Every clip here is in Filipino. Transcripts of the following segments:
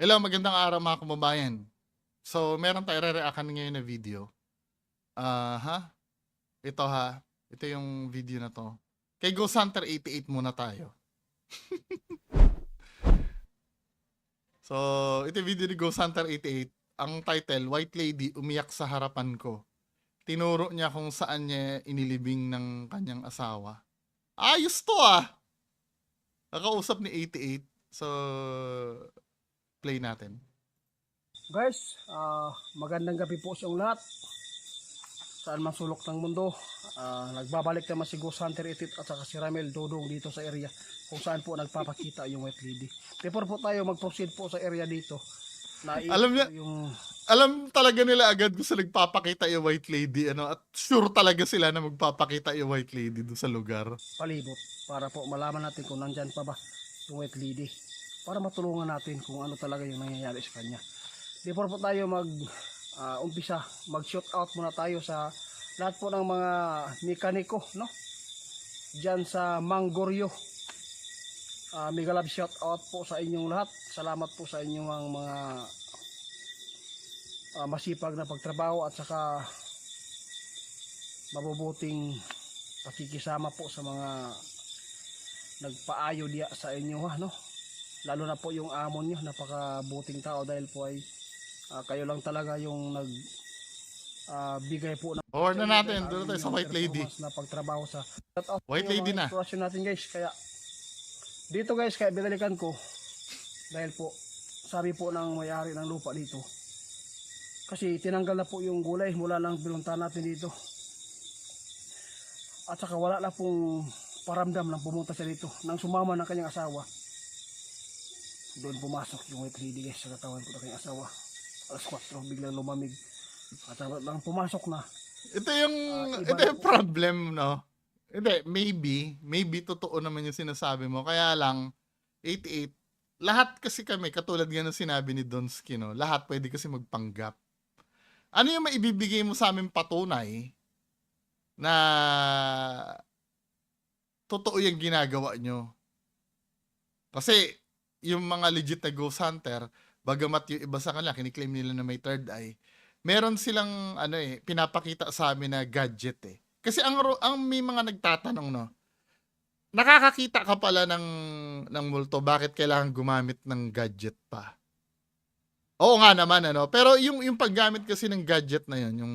Hello, magandang araw mga kababayan. So, meron tayo re-reactan ngayon na video. Ah, ha? Ito ha. Ito yung video na to. Kay Ghost Hunter 88 muna tayo. so, ito video ni Ghost Hunter 88. Ang title, White Lady umiyak sa harapan ko. Tinuro niya kung saan niya inilibing ng kanyang asawa. Ayos to ah! Nakausap ni 88. So, play natin. Guys, ah, magandang gabi po sa inyong lahat. Saan man sulok ng mundo. Ah, nagbabalik naman si Ghost Hunter Itit at saka si Ramel Dodong dito sa area kung saan po nagpapakita yung White Lady. Before po tayo mag-proceed po sa area dito, na Alam niya- yung alam talaga nila agad kung saan nagpapakita yung white lady ano at sure talaga sila na magpapakita yung white lady doon sa lugar. palibot para po malaman natin kung nandyan pa ba yung White Lady para matulungan natin kung ano talaga yung nangyayari sa kanya. Before po tayo mag ah, umpisa, mag-shoot out muna tayo sa lahat po ng mga mekaniko, no? Diyan sa Mangoryo. Ah, mega love shout out po sa inyong lahat. Salamat po sa inyong mga ah, masipag na pagtrabaho at saka mabubuting pakikisama po sa mga nagpaayo diya sa inyo ha no lalo na po yung amon nyo napakabuting tao dahil po ay ah, kayo lang talaga yung nag ah, bigay po ng Or na natin, doon tayo sa white lady. na pagtrabaho sa White lady na. inspirasyon natin guys. Kaya dito guys kaya binalikan ko. Dahil po sabi po ng may-ari ng lupa dito. Kasi tinanggal na po yung gulay mula ng binunta natin dito. At saka wala na pong paramdam nang pumunta siya dito nang sumama ng kanyang asawa doon pumasok yung lady guys sa katawan ko ng kanyang asawa alas 4 biglang lumamig at nang pumasok na Ito yung iba ito na yung problem, no? Hindi, maybe, maybe totoo naman yung sinasabi mo. Kaya lang 88 lahat kasi kami katulad nga ng sinabi ni Donsky, no? Lahat pwede kasi magpanggap. Ano yung maibibigay mo sa amin patunay na totoo yung ginagawa nyo? Kasi yung mga legit na ghost hunter, bagamat yung iba sa kanila, kiniklaim nila na may third eye, meron silang ano eh, pinapakita sa amin na gadget eh. Kasi ang, ang may mga nagtatanong no, nakakakita ka pala ng, ng multo, bakit kailangan gumamit ng gadget pa? Oo nga naman ano, pero yung, yung paggamit kasi ng gadget na yun, yung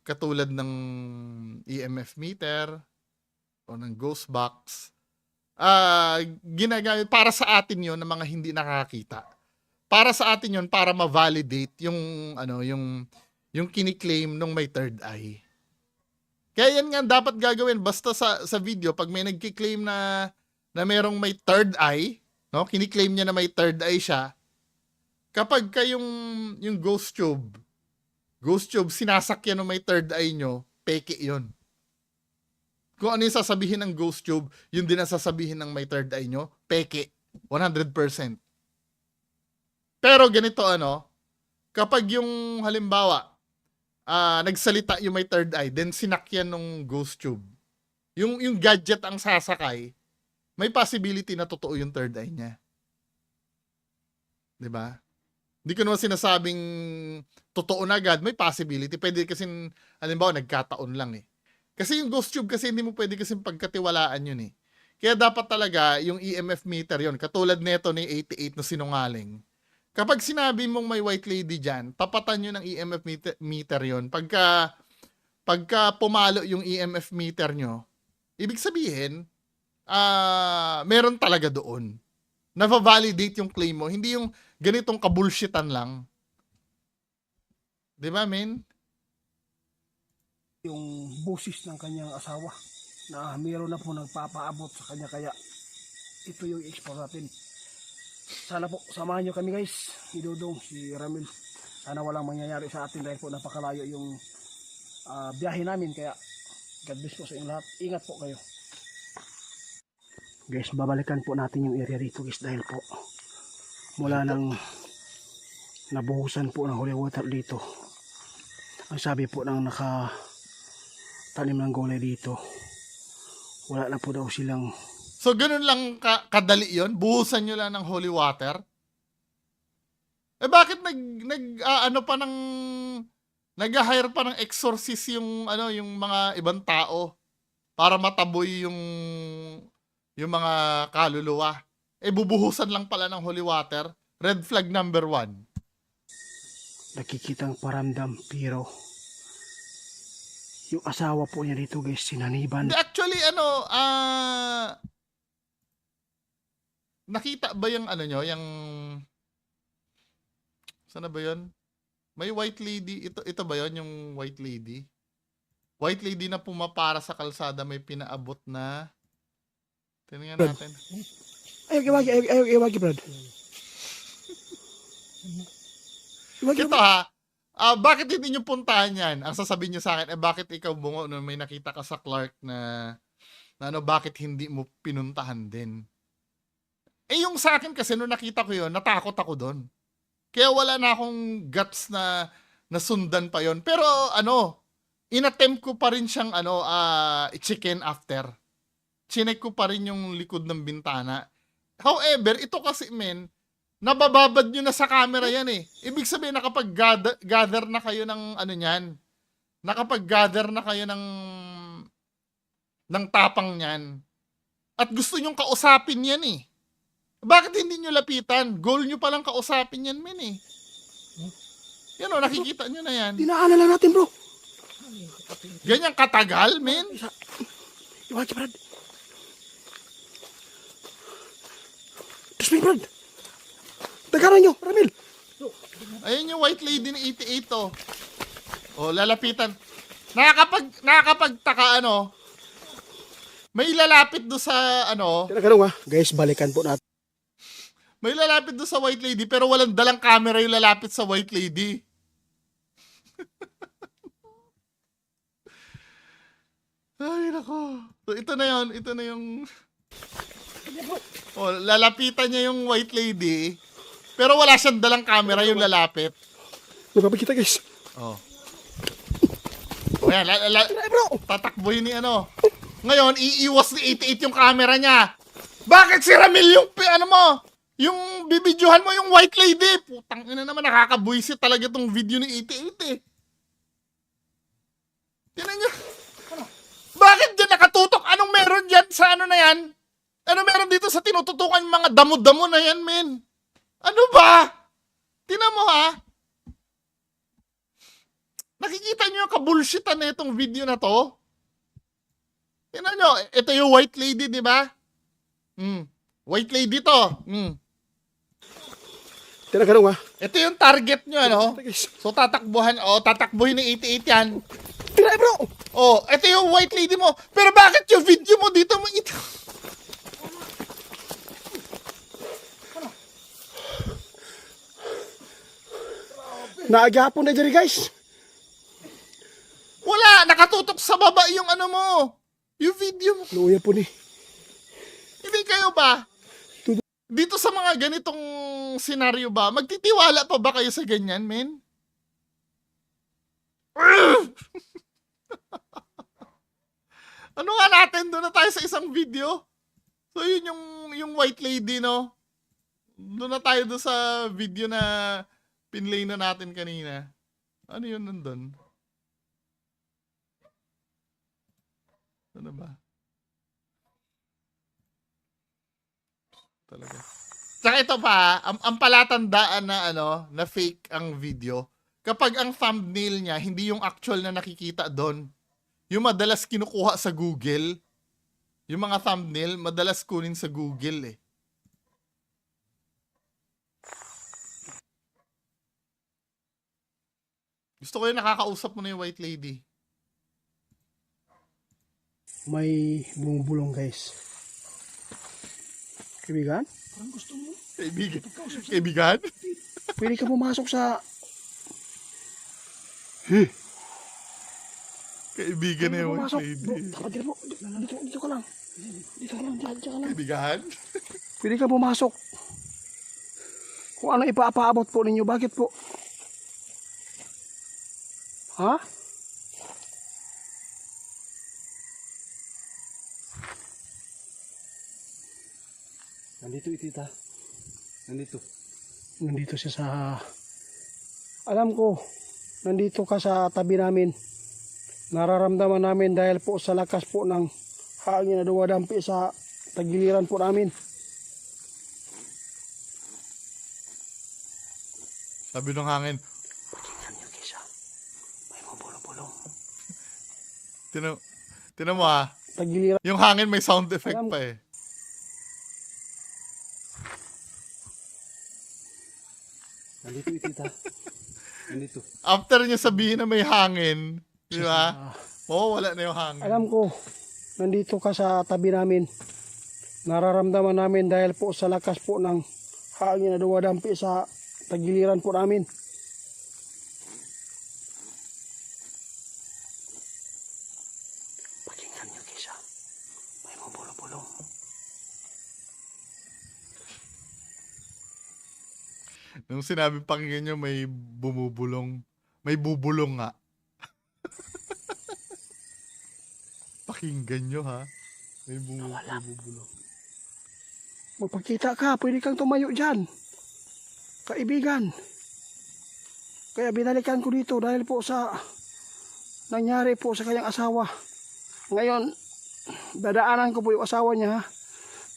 katulad ng EMF meter o ng ghost box, ah ginagamit para sa atin yon ng mga hindi nakakita. Para sa atin yon para ma-validate yung ano yung yung kiniklaim nung may third eye. Kaya yan nga dapat gagawin basta sa sa video pag may nagki-claim na na merong may third eye, no? Kiniklaim niya na may third eye siya. Kapag kayong yung ghost tube, ghost tube sinasakyan ng may third eye nyo, peke 'yon. Kung ano yung sasabihin ng ghost tube, yun din ang sasabihin ng may third eye nyo, peke. 100%. Pero ganito ano, kapag yung halimbawa, ah nagsalita yung may third eye, then sinakyan ng ghost tube, yung, yung gadget ang sasakay, may possibility na totoo yung third eye niya. 'Di ba? Hindi ko naman sinasabing totoo na agad, may possibility. Pwede kasi, halimbawa, nagkataon lang eh. Kasi yung ghost tube kasi hindi mo pwede kasi pagkatiwalaan yun eh. Kaya dapat talaga yung EMF meter yon katulad nito ni 88 na sinungaling. Kapag sinabi mong may white lady dyan, tapatan nyo ng EMF meter, meter yon Pagka, pagka pumalo yung EMF meter nyo, ibig sabihin, ah meron talaga doon. Nava-validate yung claim mo. Hindi yung ganitong kabulshitan lang. Di ba, men? Yung busis ng kanyang asawa na mayroon na po nagpapaabot sa kanya. Kaya ito yung explore natin. Sana po samahan nyo kami guys. Si Dudong, si Ramil. Sana walang mangyayari sa atin dahil po napakalayo yung ah, biyahe namin. Kaya God bless po sa inyong lahat. Ingat po kayo. Guys babalikan po natin yung area dito guys dahil po mula nang nabuhusan po ng holy water dito. Ang sabi po ng naka tanim ng gulay dito wala na po daw silang So, ganun lang ka- kadali yon Buhusan nyo lang ng holy water. Eh bakit nag nag ah, ano pa ng nag-hire pa ng exorcist yung ano yung mga ibang tao para mataboy yung yung mga kaluluwa. Eh bubuhusan lang pala ng holy water. Red flag number one. Nakikitang paramdam pero yung asawa po niya dito guys, sinaniban. Actually, ano, ah... nakita ba yung ano nyo, yung... Sana ba yun? May white lady, ito, ito ba yun, yung white lady? White lady na pumapara sa kalsada, may pinaabot na... Tingnan natin. Ayaw, iwagi, ayaw, ayaw, iwagi, Brad. Iwagi, Ito ha, ah, bakit hindi nyo puntahan yan? Ang sasabihin nyo sa akin, eh bakit ikaw bungo no, may nakita ka sa Clark na, na ano, bakit hindi mo pinuntahan din? Eh yung sa akin kasi nung nakita ko yun, natakot ako doon. Kaya wala na akong guts na nasundan pa yon. Pero ano, inattempt ko pa rin siyang ano, ah, chicken after. Chinek ko pa rin yung likod ng bintana. However, ito kasi men, nabababad nyo na sa camera yan eh. Ibig sabihin, nakapag-gather gather na kayo ng ano niyan. Nakapag-gather na kayo ng ng tapang niyan. At gusto nyong kausapin yan eh. Bakit hindi nyo lapitan? Goal nyo palang kausapin yan, men eh. Yan o, nakikita nyo na yan. Dinaanan lang natin, bro. Ganyan katagal, men. Isa. Iwagi, Brad. Dustbin, Brad. Dagaran nyo, Ramil. Ayun yung white lady ni 88 oh. Oh, lalapitan. Nakakapag nakakapagtaka ano. May lalapit do sa ano, Dagaran nga. Guys, balikan po natin. may lalapit do sa white lady pero walang dalang camera yung lalapit sa white lady. Ay, nako. So, ito na yon Ito na yung... Oh, lalapitan niya yung white lady. Pero wala siyang dalang camera yung lalapit. Napapakita, guys. Oh. Ayan, la, la, Ay, bro. tatakboy ni ano. Ngayon, iiwas ni 88 yung camera niya. Bakit si Ramil yung, pi- ano mo, yung bibidyohan mo yung white lady? Putang ina naman, nakakabuisit talaga tong video ni 88 eh. Tinan nyo. Bakit dyan nakatutok? Anong meron dyan sa ano na yan? Ano meron dito sa tinututukan yung mga damo-damo na yan, men? Ano ba? Tinan mo ha. Nakikita nyo yung kabulshitan na itong video na to? Tingnan nyo, ito yung white lady, di ba? Hmm. White lady to. Hmm. Dagaran nga. Ito yung target nyo, ano? So, tatakbuhan, o, tatakbuhin ni 88 yan. Ay, bro. Oh, ito yung white lady mo. Pero bakit yung video mo dito mo ito? Naagapon na dyan, guys. Wala, nakatutok sa baba yung ano mo. Yung video mo. Luya po ni. Hindi kayo ba? Dito sa mga ganitong senaryo ba, magtitiwala pa ba kayo sa ganyan, men? ano nga natin? Doon na tayo sa isang video. So, yun yung, yung white lady, no? Doon na tayo doon sa video na pinlay na natin kanina. Ano yun nandun? Ano ba? Talaga. Tsaka ito pa, ang, ang palatandaan na ano, na fake ang video, kapag ang thumbnail niya, hindi yung actual na nakikita doon. Yung madalas kinukuha sa Google, yung mga thumbnail, madalas kunin sa Google eh. Gusto ko yung nakakausap mo na yung white lady. May bumubulong, guys. Kaibigan? Parang gusto mo. Kaibigan. Kaibigan? Pwede ka pumasok sa... Kaibigan na yung white lady. Dapat dito, dito, dito ka lang. Dito ka lang, dyan, dyan ka lang. Kaibigan? Pwede ka pumasok. Kung ano ipapaabot po ninyo, bakit po? Ha? Nandito itita. Nandito. nandito siya sa alam ko nandito ka sa tabi namin nararamdaman namin dahil po sa lakas po ng hangin na dumadampi sa tagiliran po namin Sabi ng hangin, pakinggan niyo kisa may mabulong-bulong tinan, tinan mo ha, tagiliran yung hangin may sound effect Alam- pa eh. nandito itita nandito. After niya sabihin na may hangin, di ba? Ah, Oo, wala na yung hangin. alam ko nandito ka sa tabi namin. Nararamdaman namin dahil po sa lakas po ng hangin na dumadampi sa tagiliran po namin pakinggan niyo kisa may mabulong-bulong Nung sinabi pakinggan nyo, may bumubulong. May bubulong nga. pakinggan nyo ha. May bumu- Nawala. bubulong. Magpakita ka, pwede kang tumayo dyan. Kaibigan. Kaya binalikan ko dito dahil po sa nangyari po sa kanyang asawa. Ngayon, dadaanan ko po yung asawa niya.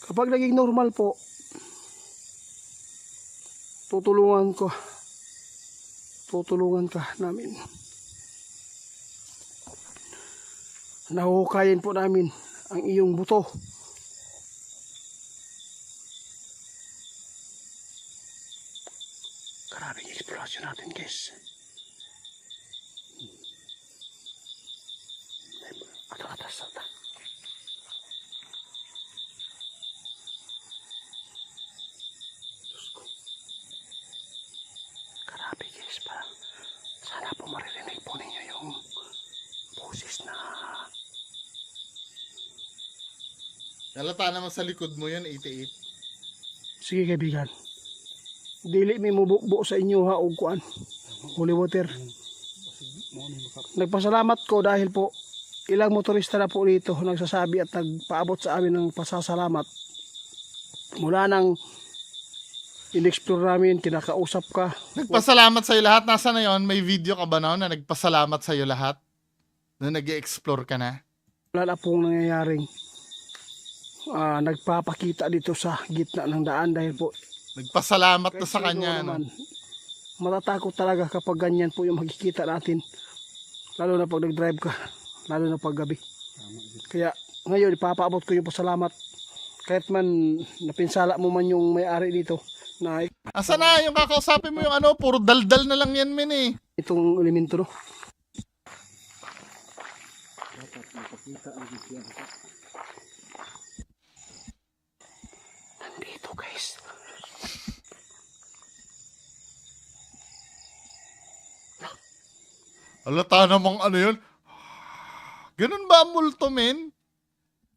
Kapag naging normal po, tutulungan ko. Tutulungan ka namin. Nahuhukayin po namin ang iyong buto. Grabe yung explosion natin, guys. Ato, atas, atas. Diyos ko. Grabe, guys. Parang sana po maririnig po ninyo yung boses na Halata naman sa likod mo yan, 88. Sige kaibigan. Dili mi mo buo sa inyo ha og kuan. Holy water. Nagpasalamat ko dahil po ilang motorista na po dito nagsasabi at nagpaabot sa amin ng pasasalamat. Mula nang in-explore namin, kinakausap ka. Nagpasalamat sa'yo lahat. Nasa na yon? May video ka ba na na nagpasalamat sa'yo lahat? Na nag explore ka na? Wala na pong nangyayaring ah, nagpapakita dito sa gitna ng daan dahil po Nagpasalamat na sa kanya. No? naman, Matatakot talaga kapag ganyan po yung makikita natin. Lalo na pag nag-drive ka. Lalo na pag gabi. Kaya ngayon ipapaabot ko yung pasalamat. Kahit man napinsala mo man yung may-ari dito na Asa na? Yung kakausapin mo yung ano, puro daldal na lang yan, min eh. itong elemento no. Nandito guys. Alata namang ano yun. Ganun ba ang multo, men?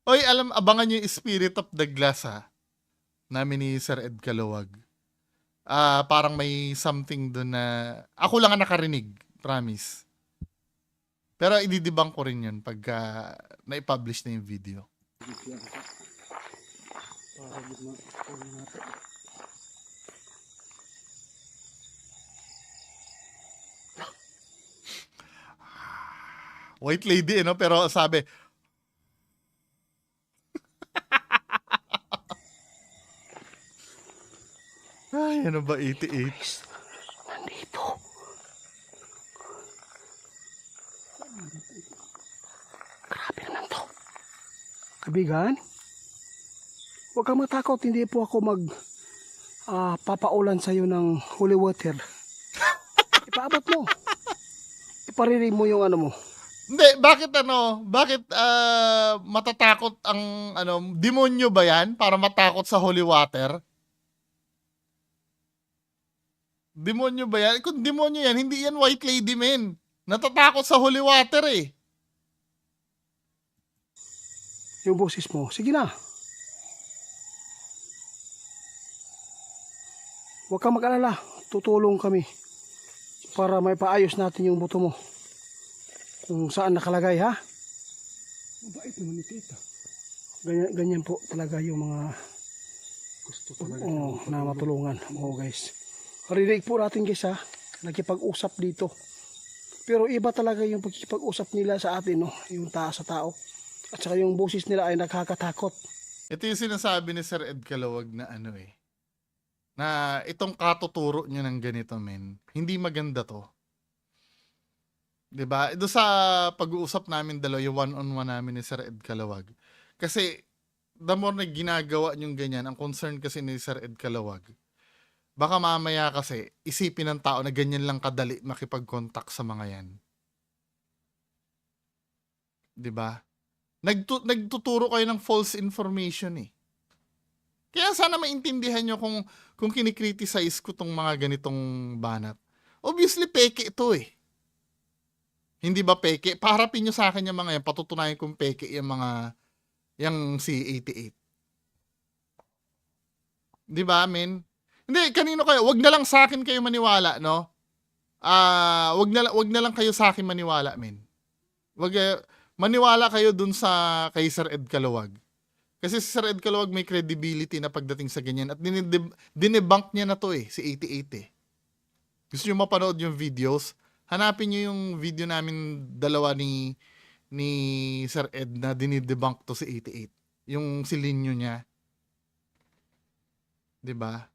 Oy, alam, abangan nyo yung Spirit of the Glass, ha? Namin ni Sir Ed Kalawag. Ah, parang may something doon na... Ako lang ang nakarinig, promise. Pero ididibang ko rin yun pagka na-publish na yung video. White lady, eh, no? Pero sabi, Ay, ano ba 88? Nandito. Grabe naman to. Kabigan, huwag kang matakot. Hindi po ako mag ah, papaulan sa'yo ng holy water. Ipaabot mo. Iparinig mo yung ano mo. Hindi, bakit ano? Bakit ah, matatakot ang ano, demonyo ba 'yan para matakot sa holy water? Demonyo ba 'yan? Kung demonyo 'yan, hindi 'yan white lady men. Natatakot sa holy water eh. Yung boses mo. Sige na. Huwag kang mag-alala. Tutulong kami para may paayos natin yung buto mo. Kung saan nakalagay, ha? Mabait naman ni Tita. Ganyan, ganyan po talaga yung mga Gusto talaga. oh, na matulungan. Oo, guys. Rinig po natin guys ha, nagkipag-usap dito. Pero iba talaga yung pagkipag-usap nila sa atin, no? yung taas sa tao. At saka yung boses nila ay nakakatakot. Ito yung sinasabi ni Sir Ed Kalawag na ano eh. Na itong katuturo niya ng ganito, men. Hindi maganda to. 'Di ba? Ito sa pag-uusap namin dalawa, yung one-on-one namin ni Sir Ed Kalawag. Kasi the more na ginagawa niyong ganyan, ang concern kasi ni Sir Ed Kalawag, baka mamaya kasi isipin ng tao na ganyan lang kadali makipag-contact sa mga yan. 'Di ba? Nagtu- nagtuturo kayo ng false information eh. Kaya sana maintindihan nyo kung, kung kinikriticize ko tong mga ganitong banat. Obviously, peke ito eh. Hindi ba peke? Paharapin nyo sa akin yung mga yan. Patutunayan kong peke yung mga, yung C88. Di ba, men? Hindi, kanino kayo? Wag na lang sa akin kayo maniwala, no? Ah, wag na wag na lang kayo sa akin maniwala, men. Wag eh, maniwala kayo dun sa kay Sir Ed Kalawag. Kasi si Sir Ed Kalawag may credibility na pagdating sa ganyan at dinideb- dinebunk niya na to eh, si 88 eh. Gusto nyo mapanood yung videos? Hanapin nyo yung video namin dalawa ni ni Sir Ed na dinidebunk to si 88. Yung silinyo niya. 'Di ba?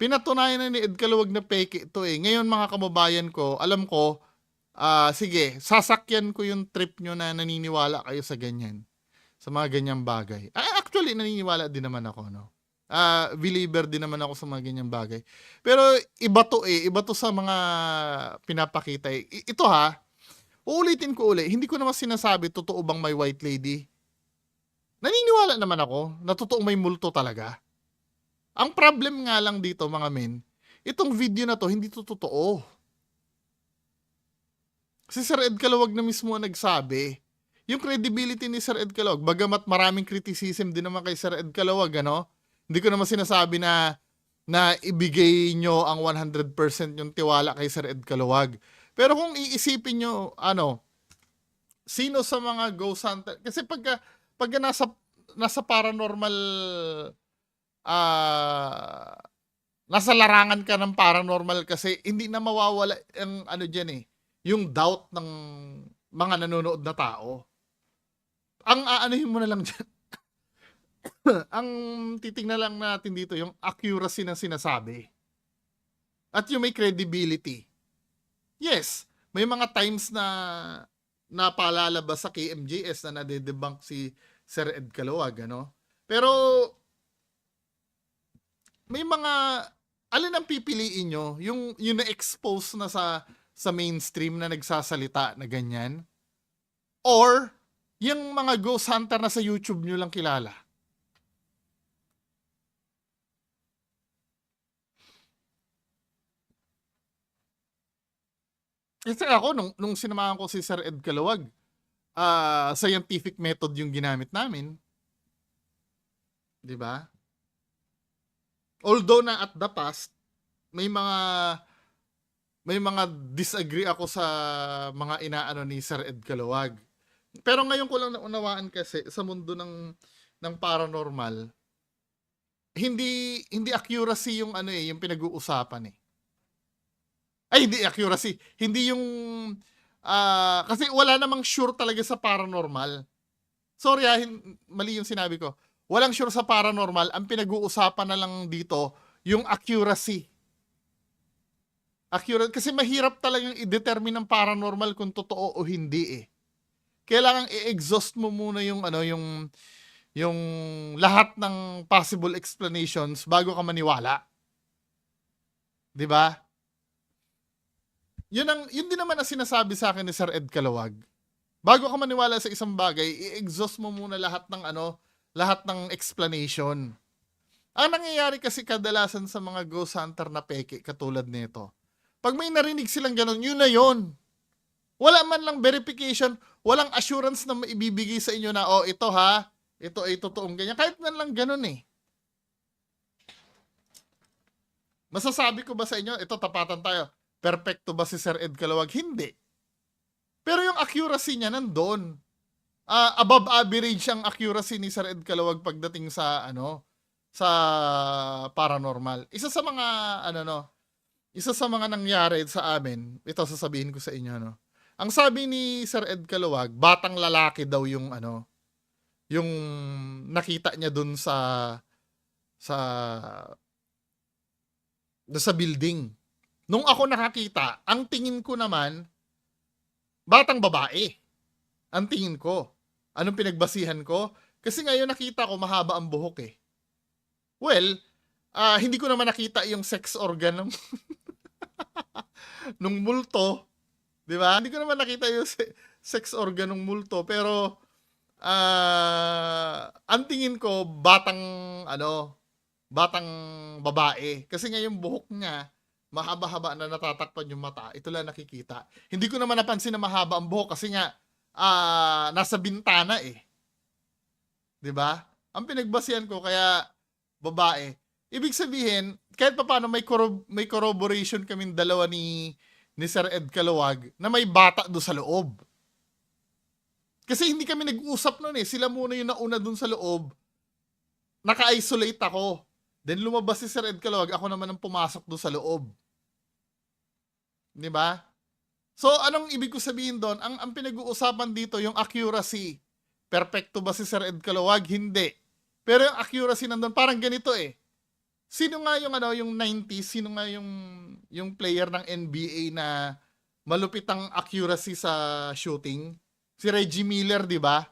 Pinatunayan na ni Ed Kalawag na peke ito eh. Ngayon mga kababayan ko, alam ko, ah sige, sasakyan ko yung trip nyo na naniniwala kayo sa ganyan. Sa mga ganyang bagay. Ah, actually, naniniwala din naman ako, no? Ah, believer din naman ako sa mga ganyang bagay. Pero iba to eh, iba to sa mga pinapakita eh. Ito ha, uulitin ko uli, hindi ko naman sinasabi totoo bang may white lady. Naniniwala naman ako na totoong may multo talaga. Ang problem nga lang dito mga men, itong video na to hindi to totoo. Si Sir Ed Kalawag na mismo ang nagsabi. Yung credibility ni Sir Ed Kalawag, bagamat maraming criticism din naman kay Sir Ed Kalawag, ano? Hindi ko naman sinasabi na na ibigay nyo ang 100% yung tiwala kay Sir Ed Kalawag. Pero kung iisipin nyo, ano, sino sa mga ghost hunter, kasi pagka, pagka nasa, nasa paranormal, ah, nasa larangan ka ng paranormal kasi hindi na mawawala ang ano dyan eh, yung doubt ng mga nanonood na tao. Ang aanuhin mo na lang dyan, ang titingnan lang natin dito, yung accuracy ng sinasabi. At yung may credibility. Yes, may mga times na napalalabas sa KMJS na nadedebunk si Sir Ed Kalawag, ano? Pero may mga alin ang pipiliin nyo? Yung, yung na-expose na sa sa mainstream na nagsasalita na ganyan? Or yung mga ghost hunter na sa YouTube nyo lang kilala? Kasi ako, nung, nung sinamahan ko si Sir Ed Kalawag, ah scientific method yung ginamit namin. 'Di ba? Although na at the past, may mga may mga disagree ako sa mga inaano ni Sir Ed Kalawag. Pero ngayon ko lang naunawaan kasi sa mundo ng ng paranormal, hindi hindi accuracy yung ano eh, yung pinag-uusapan eh. Ay, hindi accuracy. Hindi yung ah kasi wala namang sure talaga sa paranormal. Sorry ah, mali yung sinabi ko. Walang sure sa paranormal. Ang pinag-uusapan na lang dito, yung accuracy. Accurate. Kasi mahirap talagang i-determine ng paranormal kung totoo o hindi eh. Kailangan i-exhaust mo muna yung ano, yung yung lahat ng possible explanations bago ka maniwala. 'Di ba? Yun ang yun din naman ang sinasabi sa akin ni Sir Ed Kalawag. Bago ka maniwala sa isang bagay, i-exhaust mo muna lahat ng ano, lahat ng explanation. Ang nangyayari kasi kadalasan sa mga ghost hunter na peke katulad nito. Pag may narinig silang ganun, yun na yun. Wala man lang verification, walang assurance na maibibigay sa inyo na, oh, ito ha, ito ay totoong ganyan. Kahit man lang ganun eh. Masasabi ko ba sa inyo, ito tapatan tayo, perfecto ba si Sir Ed Kalawag? Hindi. Pero yung accuracy niya nandoon. Ah, above average ang accuracy ni Sir Ed Kalawag pagdating sa ano sa paranormal. Isa sa mga ano no, isa sa mga nangyari sa amin, ito sasabihin ko sa inyo, no? Ang sabi ni Sir Ed Kaluwag, batang lalaki daw yung ano, yung nakita niya dun sa sa doon sa building. Nung ako nakakita, ang tingin ko naman, batang babae. Ang tingin ko. Anong pinagbasihan ko? Kasi ngayon nakita ko mahaba ang buhok eh. Well, ah, hindi ko naman nakita yung sex organ ng nung multo. 'Di ba? Hindi ko naman nakita yung se- sex organ ng multo, pero ah, ang tingin ko batang ano, batang babae. Kasi nga yung buhok niya, mahaba-haba na natatakpan yung mata. Ito lang nakikita. Hindi ko naman napansin na mahaba ang buhok kasi nga ah, nasa bintana eh. 'Di ba? Ang pinagbasihan ko kaya babae. Ibig sabihin, kahit pa paano may corro- may corroboration kaming dalawa ni ni Sir Ed Kalawag na may bata do sa loob. Kasi hindi kami nag-usap noon eh. Sila muna yung nauna dun sa loob. Naka-isolate ako. Then lumabas si Sir Ed Kalawag, ako naman ang pumasok do sa loob. 'Di ba? So, anong ibig ko sabihin doon? Ang, ang pinag-uusapan dito, yung accuracy. Perfecto ba si Sir Ed Kalawag? Hindi. Pero yung accuracy nandun, parang ganito eh. Sino nga yung ano, yung 90s, sino nga yung yung player ng NBA na malupit ang accuracy sa shooting? Si Reggie Miller, 'di ba?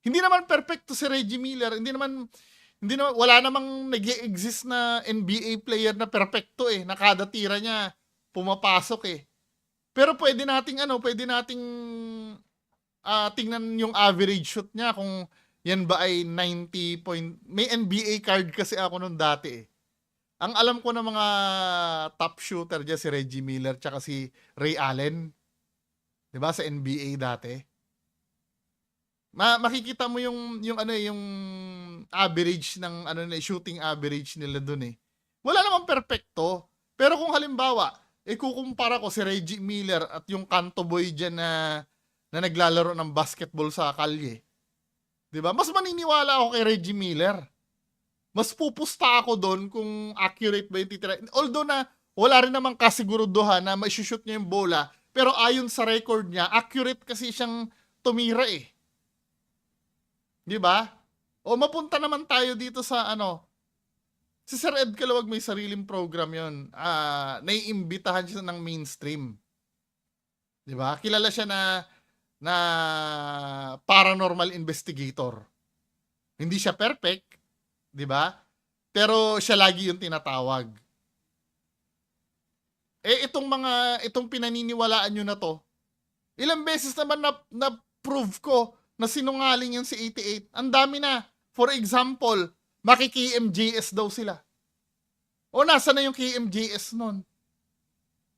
Hindi naman perfecto si Reggie Miller, hindi naman hindi naman wala namang nag-exist na NBA player na perfecto eh, na kada tira niya pumapasok eh. Pero pwede nating ano, pwede nating ah, tingnan yung average shoot niya kung yan ba ay 90 point... May NBA card kasi ako nung dati eh. Ang alam ko ng mga top shooter dyan, si Reggie Miller tsaka si Ray Allen. 'Di ba Sa NBA dati. Ma makikita mo yung yung ano eh, yung average ng ano na shooting average nila dun eh. Wala namang perpekto. Pero kung halimbawa, eh kukumpara ko si Reggie Miller at yung Kanto Boy dyan na na naglalaro ng basketball sa kalye. ba? Mas maniniwala ako kay Reggie Miller. Mas pupusta ako doon kung accurate ba yung titira. Although na wala rin namang kasiguruduhan na ma-shoot niya yung bola, pero ayon sa record niya, accurate kasi siyang tumira eh. 'Di ba? O mapunta naman tayo dito sa ano. Si Sir Ed Kalawag may sariling program 'yon. Ah, naiimbitahan siya ng mainstream. 'Di ba? Kilala siya na na paranormal investigator. Hindi siya perfect, 'di ba? Pero siya lagi yung tinatawag. Eh itong mga itong pinaniniwalaan nyo na to, ilang beses naman na, na prove ko na sinungaling yung si 88. Ang dami na. For example, makiki-MJS daw sila. O nasa na yung KMJS nun?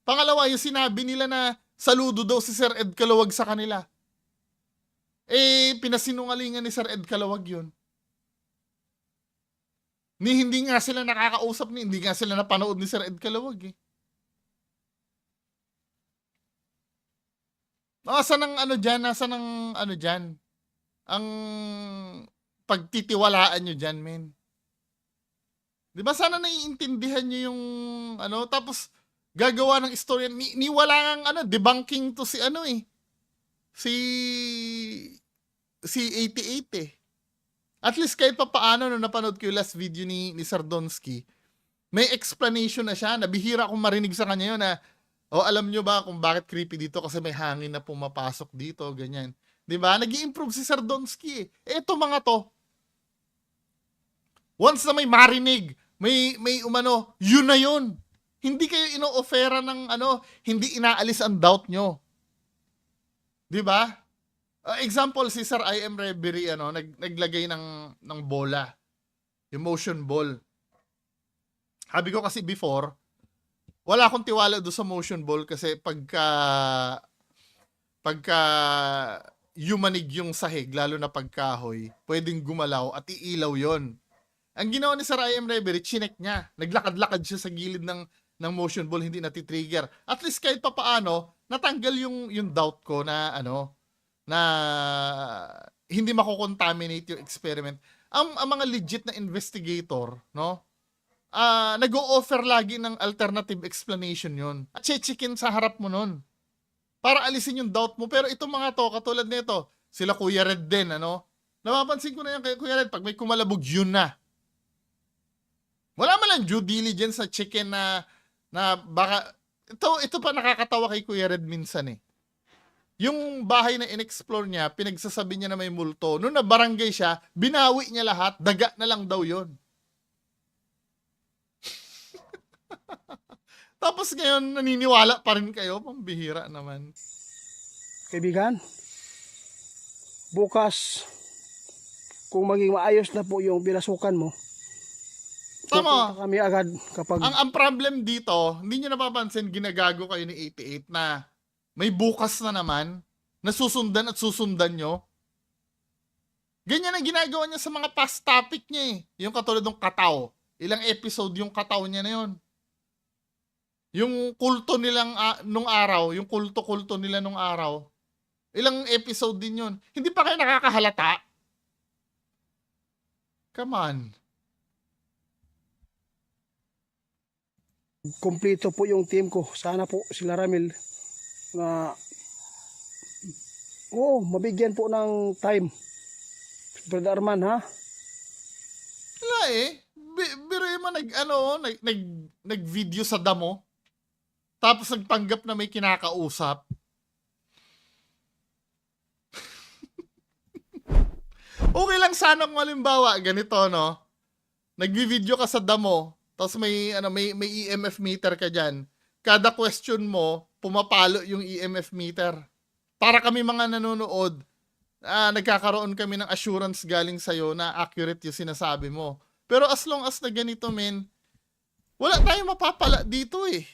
Pangalawa, yung sinabi nila na saludo daw si Sir Ed Kalawag sa kanila. Eh, pinasinungalingan ni Sir Ed Kalawag yun. Ni hindi nga sila nakakausap ni, hindi nga sila napanood ni Sir Ed Kalawag eh. Nasa ng ano dyan, nasa ng ano dyan, ang pagtitiwalaan nyo dyan, men. Di ba sana naiintindihan nyo yung ano, tapos gagawa ng istorya, ni, ni wala nga ano, debunking to si ano eh. Si si 88 eh. At least kahit pa paano no napanood ko yung last video ni ni Sardonsky, may explanation na siya. Nabihira akong marinig sa kanya yun na o alam nyo ba kung bakit creepy dito kasi may hangin na pumapasok dito, ganyan. 'Di ba? Nag-improve si Sardonsky. Eh. Eto mga to. Once na may marinig, may may umano, yun na yun. Hindi kayo ino-offera ng ano, hindi inaalis ang doubt nyo. 'Di ba? Uh, example si Sir I.M. Reverie ano, nag, naglagay ng ng bola. Yung motion ball. Sabi ko kasi before, wala akong tiwala do sa motion ball kasi pagka pagka yumanig yung sahig, lalo na pagkahoy, pwedeng gumalaw at iilaw yon. Ang ginawa ni Sir I.M. Reverie, chinek niya. Naglakad-lakad siya sa gilid ng ng motion ball, hindi natitrigger. At least kahit pa paano, natanggal yung, yung doubt ko na ano, na hindi mako-contaminate yung experiment. Ang, ang mga legit na investigator, no? ah, nag-o-offer lagi ng alternative explanation yon At chichikin sa harap mo nun. Para alisin yung doubt mo. Pero itong mga to, katulad nito, sila Kuya Red din, ano? Napapansin ko na yan kay Kuya Red, pag may kumalabog, yun na. Wala man lang due diligence sa chicken na, na baka, ito, ito pa nakakatawa kay Kuya Red minsan eh. Yung bahay na inexplore niya, pinagsasabi niya na may multo. Noong na barangay siya, binawi niya lahat, daga na lang daw yon. Tapos ngayon, naniniwala pa rin kayo. Pambihira naman. Kaibigan, bukas, kung maging maayos na po yung pinasukan mo, Tama. pupunta kami agad kapag Ang, ang problem dito, hindi nyo napapansin, ginagago kayo ni 88 na may bukas na naman, na susundan at susundan nyo. Ganyan ang ginagawa niya sa mga past topic niya eh. Yung katulad ng kataw. Ilang episode yung kataw niya na yun. Yung kulto nilang ah, nung araw, yung kulto-kulto nila nung araw. Ilang episode din yun. Hindi pa kayo nakakahalata? Come on. Kumpleto po yung team ko. Sana po sila Ramil na Oo, mabigyan po ng time. Brother Arman, ha? Wala eh. Bi- Biro mo nag, ano, nag, nag, nag-video sa damo. Tapos nagpanggap na may kinakausap. okay lang sana kung halimbawa, ganito, no? Nagvi-video ka sa damo, tapos may, ano, may, may EMF meter ka dyan. Kada question mo, pumapalo yung EMF meter. Para kami mga nanonood, ah, nagkakaroon kami ng assurance galing sa'yo na accurate yung sinasabi mo. Pero as long as na ganito, men, wala tayong mapapala dito eh.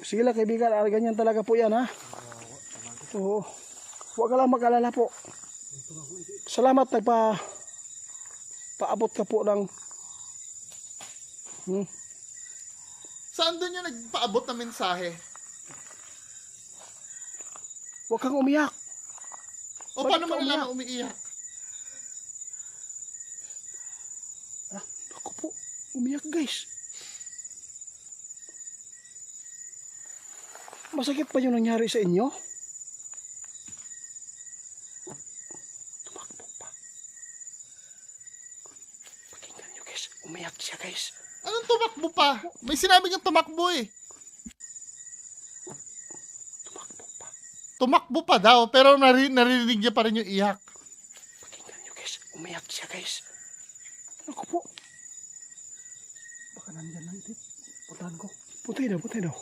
Sige lang kaibigan, ah, ganyan talaga po yan ha. Oo. Huwag ka lang mag-alala po. Salamat nagpa paabot ka po ng hmm, Saan doon yung nagpaabot na mensahe? huwag kang umiyak. O Bakit paano mo nalaman umiiyak? Ah, Ako po, umiyak guys. Masakit pa yung nangyari sa inyo? Tumakbo pa. Pakinggan nyo guys, umiyak siya guys. Anong tumakbo pa? May sinabi niyang tumakbo eh. Tumakbo pa. Tumakbo pa daw, pero nari- naririnig niya pa rin yung iyak. Pakinggan nyo guys, umiyak siya guys. Ako po. Baka nandyan lang ito. Puntahan ko. Puntay daw, puntay daw.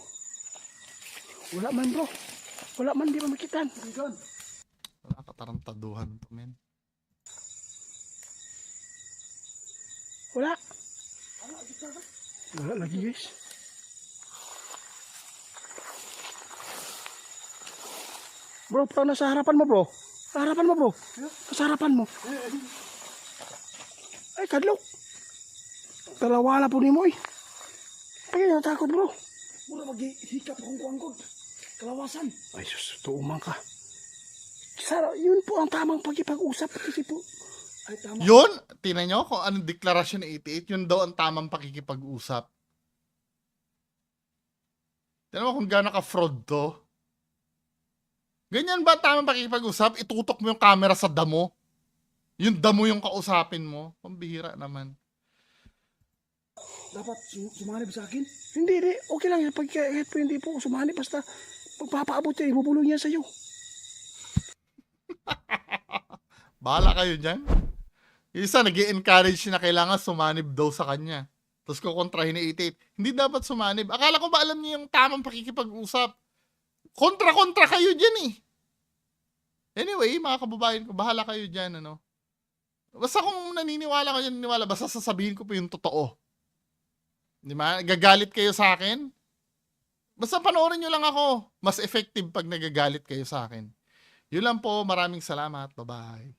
Wala man bro. Wala man, di ba makitan. Pakinggan. Wala katarantaduhan to, men. Wala. Wala lagi guys. Bro, parang nasa harapan mo bro. Sa harapan mo bro. Nasa harapan mo. Ay, kadlaw. Talawala po ni mo eh. Ay, natakot bro. Mura maghihikap akong kuangkod. Kalawasan. Ay, sus, tuumang ka. Sara, yun po ang tamang pagkipag-usap kasi po. Ay, tama. Yun, tinan nyo kung anong deklarasyon ni 88, yun daw ang tamang pakikipag-usap. Tinan mo kung gaano ka-fraud to. Ganyan ba tamang pakikipag-usap? Itutok mo yung camera sa damo. Yung damo yung kausapin mo. Pambihira naman. dapat sum- sumanib sa akin? Hindi, hindi. Okay lang yan. Pag kahit po hindi po sumanib, basta pagpapaabot yan, ibubulong yan sa'yo. Bahala kayo dyan. Yung Isa, nag encourage na kailangan sumanib daw sa kanya. Tapos kukontrahin ni 88. Hindi dapat sumanib. Akala ko ba alam niyo yung tamang pakikipag-usap? Kontra-kontra kayo dyan eh. Anyway, mga kababayan ko, bahala kayo dyan, ano. Basta kung naniniwala kayo, naniniwala, basta sasabihin ko po yung totoo. Di ba? Gagalit kayo sa akin? Basta panoorin nyo lang ako. Mas effective pag nagagalit kayo sa akin. Yun lang po. Maraming salamat. Bye-bye.